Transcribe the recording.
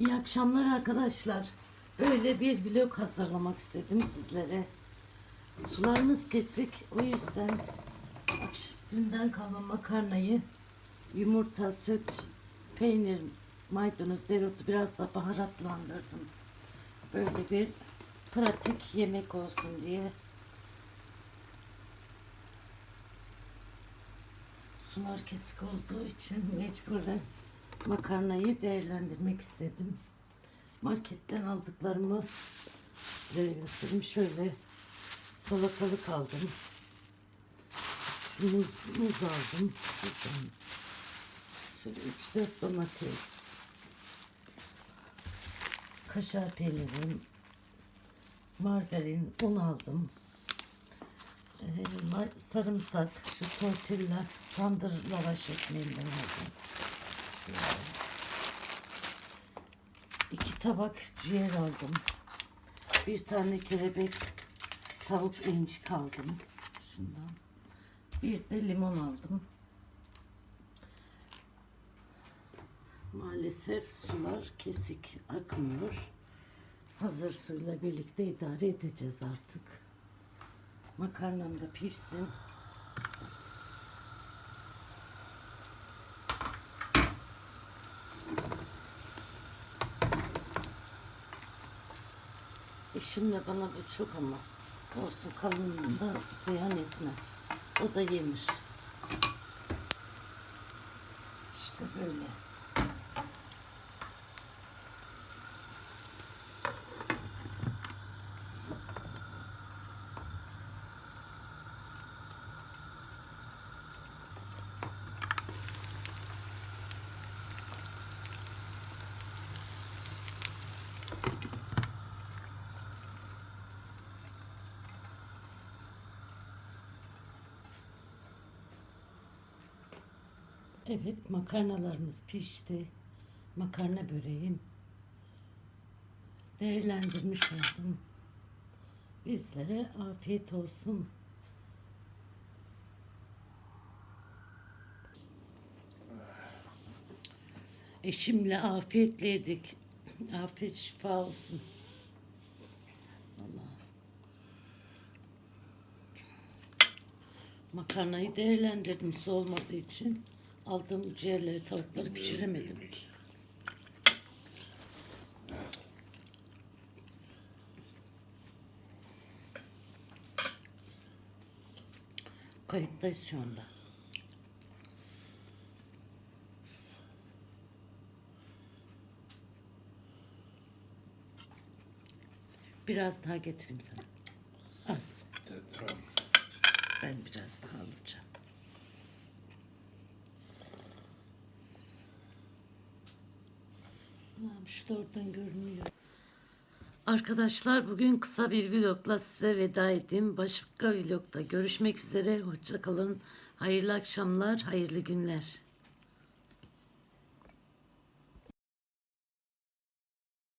İyi akşamlar arkadaşlar. Böyle bir vlog hazırlamak istedim sizlere. Sularımız kesik. O yüzden dünden kalan makarnayı yumurta, süt, peynir, maydanoz, dereotu biraz da baharatlandırdım. Böyle bir pratik yemek olsun diye. Sular kesik olduğu için mecburen makarnayı değerlendirmek istedim. Marketten aldıklarımı size göstereyim. Şöyle salatalık aldım. Muz, muz aldım. Şuradan. Şöyle 3-4 domates. Kaşar peynirim. Margarin, un aldım. Ee, sarımsak, şu tortilla, tandır lavaş ekmeğinden aldım. İki tabak ciğer aldım. Bir tane kelebek tavuk incik aldım. Şundan. Bir de limon aldım. Maalesef sular kesik akmıyor. Hazır suyla birlikte idare edeceğiz artık. Makarnam da pişsin. Eşimle bana bu çok ama olsun kalınlığını da ziyan etme. O da yenir. İşte böyle. Evet makarnalarımız pişti. Makarna böreğim. Değerlendirmiş oldum. Bizlere afiyet olsun. Eşimle afiyetle yedik. Afiyet şifa olsun. Vallahi. Makarnayı değerlendirdim su olmadığı için. Aldığım ciğerleri, tavukları pişiremedim. Kayıttayız şu anda. Biraz daha getireyim sana. Az. Tamam. Ben biraz daha alacağım. Şu da oradan görünüyor. Arkadaşlar bugün kısa bir vlogla size veda edeyim. Başka vlogda görüşmek üzere. Hoşçakalın. Hayırlı akşamlar, hayırlı günler.